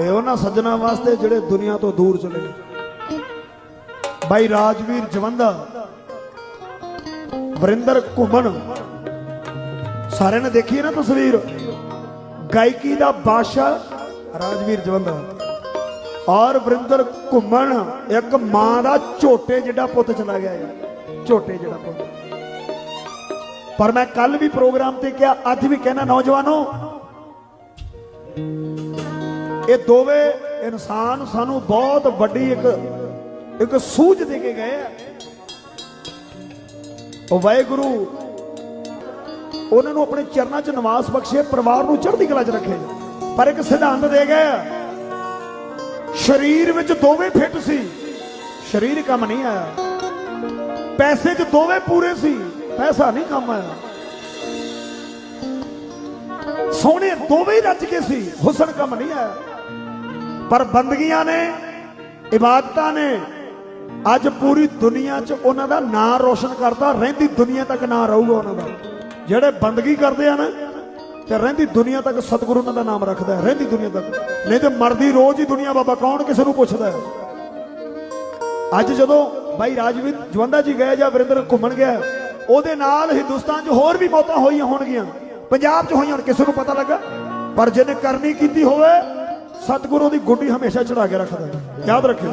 ਇਹ ਉਹਨਾਂ ਸੱਜਣਾ ਵਾਸਤੇ ਜਿਹੜੇ ਦੁਨੀਆ ਤੋਂ ਦੂਰ ਚਲੇ ਗਏ। ਬਾਈ ਰਾਜਵੀਰ ਜਵੰਦਾ, ਵਰਿੰਦਰ ਘੁੰਮਣ। ਸਾਰਿਆਂ ਨੇ ਦੇਖੀ ਨਾ ਤਸਵੀਰ? ਗਾਇਕੀ ਦਾ ਬਾਦਸ਼ਾਹ ਰਾਜਵੀਰ ਜਵੰਦਾ। ਔਰ ਵਰਿੰਦਰ ਘੁੰਮਣ, ਇੱਕ ਮਾਂ ਦਾ ਝੋਟੇ ਜਿਹੜਾ ਪੁੱਤ ਚਲਾ ਗਿਆ ਝੋਟੇ ਜਿਹੜਾ ਪੁੱਤ। ਪਰ ਮੈਂ ਕੱਲ ਵੀ ਪ੍ਰੋਗਰਾਮ ਤੇ ਕਿਹਾ, ਅੱਜ ਵੀ ਕਹਿਣਾ ਨੌਜਵਾਨੋ ਇਹ ਦੋਵੇਂ ਇਨਸਾਨ ਸਾਨੂੰ ਬਹੁਤ ਵੱਡੀ ਇੱਕ ਇੱਕ ਸੂਝ ਦੇ ਕੇ ਗਏ ਆ। ਉਹ ਵਾਹਿਗੁਰੂ, ਉਹਨਾਂ ਨੂੰ ਆਪਣੇ ਚਰਨਾਂ 'ਚ ਨਿਵਾਸ ਬਖਸ਼ੇ, ਪਰਿਵਾਰ ਨੂੰ ਚੜ੍ਹਦੀ ਕਲਾ 'ਚ ਰੱਖੇ। ਪਰ ਇੱਕ ਸਿਧਾਂਤ ਦੇ ਗਏ ਆ। ਸਰੀਰ ਵਿੱਚ ਦੋਵੇਂ ਫਿੱਟ ਸੀ। ਸਰੀਰ ਕੰਮ ਨਹੀਂ ਆਇਆ। ਪੈਸੇ 'ਚ ਦੋਵੇਂ ਪੂਰੇ ਸੀ। ਪੈਸਾ ਨਹੀਂ ਕੰਮ ਆਇਆ। ਸੋਹਣੇ ਦੋਵੇਂ ਰੱਜ ਕੇ ਸੀ। ਹੁਸਨ ਕੰਮ ਨਹੀਂ ਆਇਆ। ਪਰ ਬੰਦਗੀਆਂ ਨੇ, ਇਬਾਦਤਾਂ ਨੇ, ਅੱਜ ਪੂਰੀ ਦੁਨੀਆ 'ਚ ਉਹਨਾਂ ਦਾ ਨਾਂ ਰੋਸ਼ਨ ਕਰਦਾ, ਰਹਿੰਦੀ ਦੁਨੀਆ ਤੱਕ ਨਾਂ ਰਹੂਗਾ ਉਹਨਾਂ ਦਾ। ਜਿਹੜੇ ਬੰਦਗੀ ਕਰਦੇ ਆ ਨਾ, ਤੇ ਰਹਿੰਦੀ ਦੁਨੀਆ ਤੱਕ ਸਤਿਗੁਰੂ ਉਹਨਾਂ ਦਾ ਨਾਮ ਰੱਖਦਾ ਰਹਿੰਦੀ ਦੁਨੀਆ ਤੱਕ। ਨਹੀਂ ਤੇ ਮਰਦੀ ਰੋਜ਼ ਹੀ ਦੁਨੀਆ ਬਾਬਾ ਕੌਣ, ਕਿਸੇ ਨੂੰ ਪੁੱਛਦਾ ਹੈ। ਅੱਜ ਜਦੋਂ ਬਾਈ ਰਾਜਵੀਰ ਜਵੰਦਾ ਜੀ ਗਏ ਜਾਂ ਵਰਿੰਦਰ ਘੁੰਮਣ ਗਿਆ, ਉਹਦੇ ਨਾਲ ਹਿੰਦੁਸਤਾਨ 'ਚ ਹੋਰ ਵੀ ਮੌਤਾਂ ਹੋਈਆਂ ਹੋਣਗੀਆਂ, ਪੰਜਾਬ 'ਚ ਹੋਈਆਂ ਹੋਣ, ਕਿਸੇ ਨੂੰ ਪਤਾ ਲੱਗਾ? ਪਰ ਜਿਹਨੇ ਕਰਨੀ ਕੀਤੀ ਹੋਵੇ ਸਤਿਗੁਰੂ ਦੀ ਗੁੱਡੀ ਹਮੇਸ਼ਾ ਚੜਾ ਕੇ ਰੱਖਦਾ ਯਾਦ ਰੱਖਿਓ।